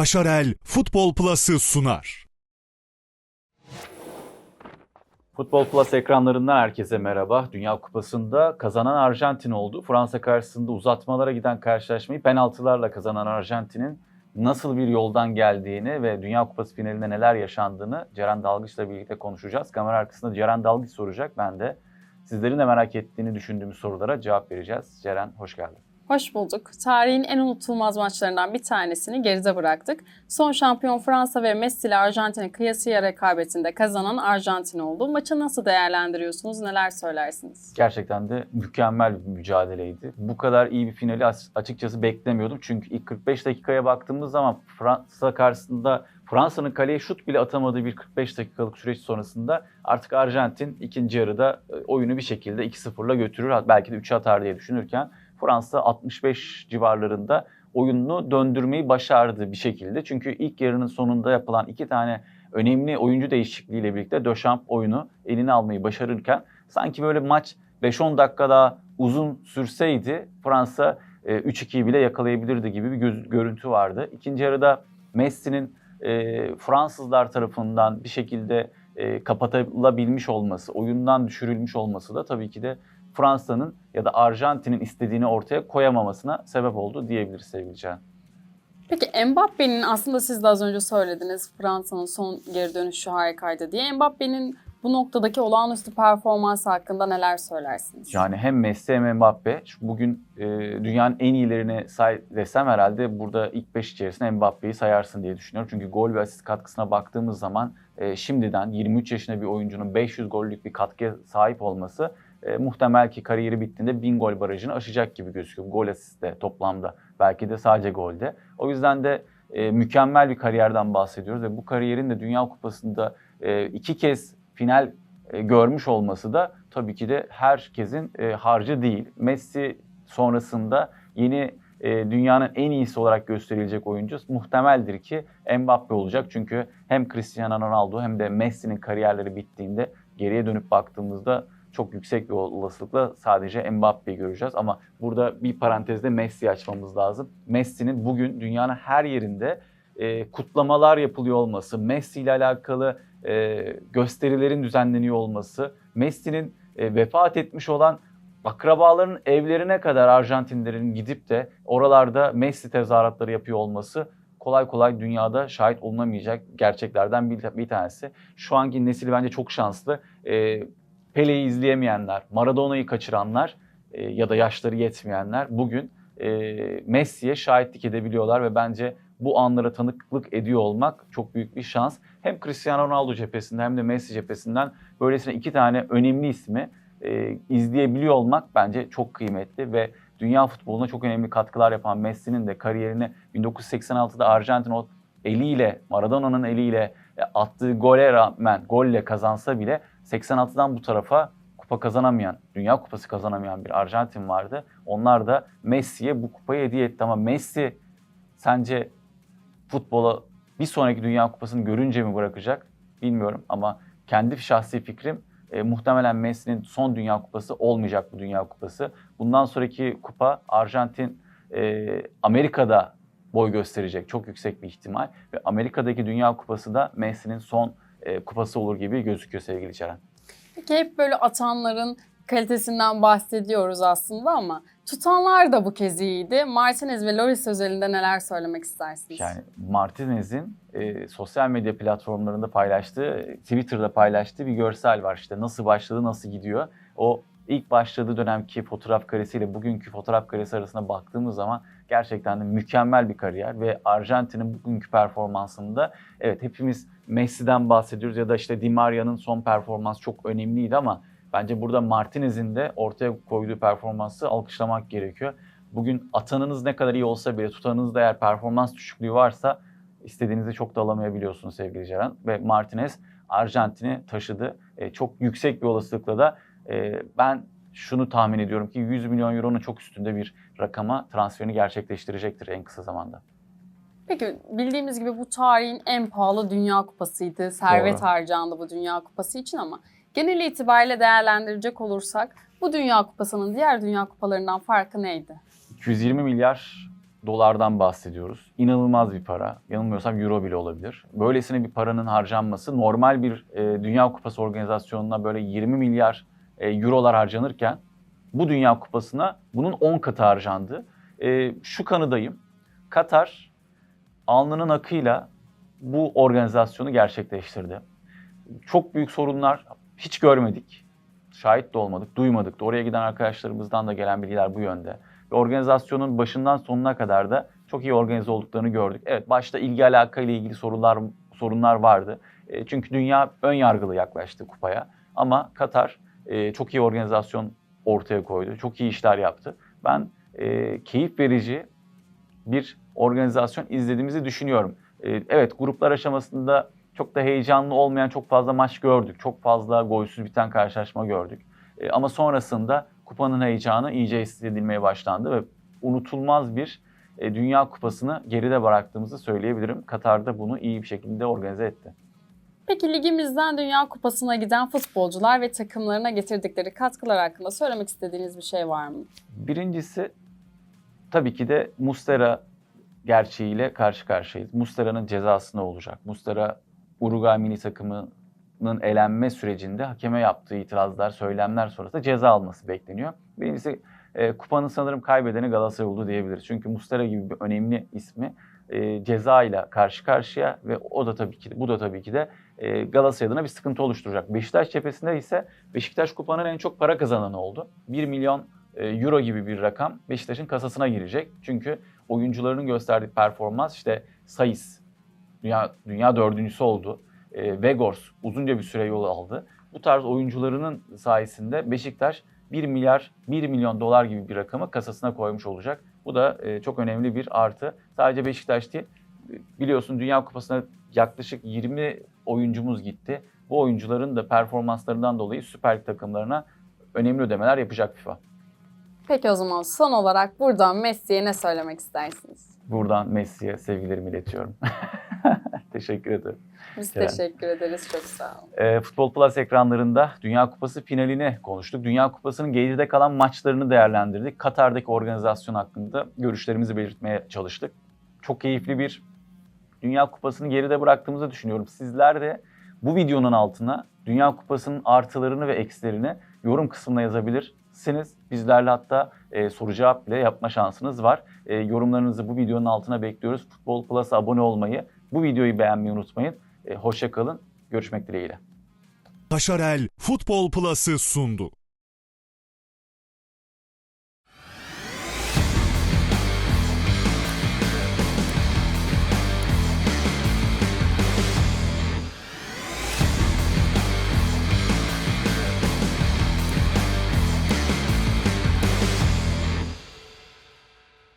Kaşarel Futbol Plus'ı sunar. Futbol Plus ekranlarından herkese merhaba. Dünya Kupası'nda kazanan Arjantin oldu. Fransa karşısında uzatmalara giden karşılaşmayı penaltılarla kazanan Arjantin'in nasıl bir yoldan geldiğini ve Dünya Kupası finalinde neler yaşandığını Ceren Dalgıç'la birlikte konuşacağız. Kamera arkasında Ceren Dalgıç soracak. Ben de sizlerin de merak ettiğini düşündüğümüz sorulara cevap vereceğiz. Ceren hoş geldin. Hoş bulduk. Tarihin en unutulmaz maçlarından bir tanesini geride bıraktık. Son şampiyon Fransa ve Messi ile Arjantin'i kıyasıya rekabetinde kazanan Arjantin oldu. Maçı nasıl değerlendiriyorsunuz? Neler söylersiniz? Gerçekten de mükemmel bir mücadeleydi. Bu kadar iyi bir finali as- açıkçası beklemiyordum. Çünkü ilk 45 dakikaya baktığımız zaman Fransa karşısında Fransa'nın kaleye şut bile atamadığı bir 45 dakikalık süreç sonrasında artık Arjantin ikinci yarıda e, oyunu bir şekilde 2-0'la götürür. Belki de 3'e atar diye düşünürken Fransa 65 civarlarında oyununu döndürmeyi başardı bir şekilde. Çünkü ilk yarının sonunda yapılan iki tane önemli oyuncu değişikliğiyle birlikte Döşamp oyunu eline almayı başarırken sanki böyle maç 5-10 dakika daha uzun sürseydi Fransa e, 3-2'yi bile yakalayabilirdi gibi bir göz- görüntü vardı. İkinci yarıda Messi'nin e, Fransızlar tarafından bir şekilde e, kapatılabilmiş olması, oyundan düşürülmüş olması da tabii ki de Fransa'nın ya da Arjantin'in istediğini ortaya koyamamasına sebep oldu diyebiliriz sevgili Can. Peki Mbappe'nin aslında siz de az önce söylediniz Fransa'nın son geri dönüşü harikaydı diye. Mbappe'nin bu noktadaki olağanüstü performansı hakkında neler söylersiniz? Yani hem Messi hem Mbappe. Bugün e, dünyanın en iyilerine say desem herhalde burada ilk 5 içerisinde Mbappe'yi sayarsın diye düşünüyorum. Çünkü gol ve asist katkısına baktığımız zaman e, şimdiden 23 yaşında bir oyuncunun 500 gollük bir katkıya sahip olması e, muhtemel ki kariyeri bittiğinde 1000 gol barajını aşacak gibi gözüküyor. Gol asiste toplamda belki de sadece golde. O yüzden de e, mükemmel bir kariyerden bahsediyoruz ve bu kariyerin de Dünya Kupası'nda e, iki kez final e, görmüş olması da tabii ki de herkesin e, harcı değil. Messi sonrasında yeni e, dünyanın en iyisi olarak gösterilecek oyuncu muhtemeldir ki Mbappe olacak. Çünkü hem Cristiano Ronaldo hem de Messi'nin kariyerleri bittiğinde geriye dönüp baktığımızda çok yüksek bir olasılıkla sadece Mbappe'yi göreceğiz. Ama burada bir parantezde Messi'yi açmamız lazım. Messi'nin bugün dünyanın her yerinde e, kutlamalar yapılıyor olması, Messi ile alakalı e, gösterilerin düzenleniyor olması, Messi'nin e, vefat etmiş olan akrabaların evlerine kadar Arjantinlerin gidip de oralarda Messi tezahüratları yapıyor olması kolay kolay dünyada şahit olunamayacak gerçeklerden bir, bir tanesi. Şu anki nesil bence çok şanslı. E, Pele'yi izleyemeyenler, Maradona'yı kaçıranlar e, ya da yaşları yetmeyenler bugün e, Messi'ye şahitlik edebiliyorlar ve bence bu anlara tanıklık ediyor olmak çok büyük bir şans. Hem Cristiano Ronaldo cephesinden hem de Messi cephesinden böylesine iki tane önemli ismi e, izleyebiliyor olmak bence çok kıymetli ve dünya futboluna çok önemli katkılar yapan Messi'nin de kariyerini 1986'da Arjantin o eliyle, Maradona'nın eliyle attığı gole rağmen, golle kazansa bile 86'dan bu tarafa kupa kazanamayan, Dünya Kupası kazanamayan bir Arjantin vardı. Onlar da Messi'ye bu kupayı hediye etti ama Messi sence futbola bir sonraki Dünya Kupası'nı görünce mi bırakacak bilmiyorum ama kendi şahsi fikrim e, muhtemelen Messi'nin son Dünya Kupası olmayacak bu Dünya Kupası. Bundan sonraki kupa Arjantin e, Amerika'da boy gösterecek çok yüksek bir ihtimal ve Amerika'daki Dünya Kupası da Messi'nin son e, kupası olur gibi gözüküyor sevgili Ceren. Peki hep böyle atanların kalitesinden bahsediyoruz aslında ama tutanlar da bu kez iyiydi. Martinez ve Loris özelinde neler söylemek istersiniz? Yani Martinez'in e, sosyal medya platformlarında paylaştığı, Twitter'da paylaştığı bir görsel var. İşte nasıl başladı, nasıl gidiyor. O ilk başladığı dönemki fotoğraf karesiyle bugünkü fotoğraf karesi arasında baktığımız zaman gerçekten de mükemmel bir kariyer ve Arjantin'in bugünkü performansında evet hepimiz Messi'den bahsediyoruz ya da işte Di Maria'nın son performansı çok önemliydi ama bence burada Martinez'in de ortaya koyduğu performansı alkışlamak gerekiyor. Bugün atanınız ne kadar iyi olsa bile tutanınızda eğer performans düşüklüğü varsa istediğinizi çok da alamayabiliyorsunuz sevgili Ceren. Ve Martinez Arjantin'i taşıdı. E, çok yüksek bir olasılıkla da e, ben şunu tahmin ediyorum ki 100 milyon euronun çok üstünde bir rakama transferini gerçekleştirecektir en kısa zamanda. Peki bildiğimiz gibi bu tarihin en pahalı Dünya Kupası'ydı. Servet Doğru. harcandı bu Dünya Kupası için ama genel itibariyle değerlendirecek olursak bu Dünya Kupası'nın diğer Dünya Kupalarından farkı neydi? 220 milyar dolardan bahsediyoruz. İnanılmaz bir para. Yanılmıyorsam euro bile olabilir. Böylesine bir paranın harcanması normal bir e, Dünya Kupası organizasyonuna böyle 20 milyar eurolar harcanırken bu Dünya Kupası'na bunun 10 katı harcandı. E, şu kanıdayım. Katar alnının akıyla bu organizasyonu gerçekleştirdi. Çok büyük sorunlar hiç görmedik. Şahit de olmadık, duymadık da. Oraya giden arkadaşlarımızdan da gelen bilgiler bu yönde. Ve organizasyonun başından sonuna kadar da çok iyi organize olduklarını gördük. Evet başta ilgi alaka ile ilgili sorunlar sorunlar vardı. E, çünkü dünya ön yargılı yaklaştı kupaya. Ama Katar e, çok iyi organizasyon ortaya koydu. Çok iyi işler yaptı. Ben e, keyif verici bir organizasyon izlediğimizi düşünüyorum. E, evet gruplar aşamasında çok da heyecanlı olmayan çok fazla maç gördük. Çok fazla golsüz biten karşılaşma gördük. E, ama sonrasında kupanın heyecanı iyice hissedilmeye başlandı ve unutulmaz bir e, Dünya Kupası'nı geride bıraktığımızı söyleyebilirim. Katar'da bunu iyi bir şekilde organize etti. Peki ligimizden Dünya Kupası'na giden futbolcular ve takımlarına getirdikleri katkılar hakkında söylemek istediğiniz bir şey var mı? Birincisi tabii ki de Mustera gerçeğiyle karşı karşıyayız. Mustera'nın cezası ne olacak? Mustera Uruguay milli takımının elenme sürecinde hakeme yaptığı itirazlar, söylemler sonrasında ceza alması bekleniyor. Birincisi e, kupanın sanırım kaybedeni Galatasaray oldu diyebiliriz. Çünkü Mustera gibi bir önemli ismi e, ceza ile karşı karşıya ve o da tabii ki bu da tabii ki de e, Galatasaray adına bir sıkıntı oluşturacak. Beşiktaş cephesinde ise Beşiktaş kupanın en çok para kazananı oldu. 1 milyon e, euro gibi bir rakam Beşiktaş'ın kasasına girecek. Çünkü oyuncularının gösterdiği performans işte Sayıs dünya dünya dördüncüsü oldu. E, Vegors uzunca bir süre yol aldı. Bu tarz oyuncularının sayesinde Beşiktaş 1 milyar 1 milyon dolar gibi bir rakamı kasasına koymuş olacak. Bu da e, çok önemli bir artı. Sadece Beşiktaş değil biliyorsun Dünya Kupası'na yaklaşık 20 oyuncumuz gitti. Bu oyuncuların da performanslarından dolayı Süper Lig takımlarına önemli ödemeler yapacak FIFA. Peki o zaman son olarak buradan Messi'ye ne söylemek istersiniz? Buradan Messi'ye sevgilerimi iletiyorum. Teşekkür ederim. Biz Ceren. teşekkür ederiz. Çok sağ olun. E, Futbol Plus ekranlarında Dünya Kupası finalini konuştuk. Dünya Kupası'nın geride kalan maçlarını değerlendirdik. Katar'daki organizasyon hakkında görüşlerimizi belirtmeye çalıştık. Çok keyifli bir Dünya Kupası'nı geride bıraktığımızı düşünüyorum. Sizler de bu videonun altına Dünya Kupası'nın artılarını ve eksilerini yorum kısmına yazabilirsiniz. Bizlerle hatta e, soru cevap bile yapma şansınız var. E, yorumlarınızı bu videonun altına bekliyoruz. Futbol Plus'a abone olmayı, bu videoyu beğenmeyi unutmayın. E, hoşça kalın. Görüşmek dileğiyle. Taşarel Futbol Plus'ı sundu.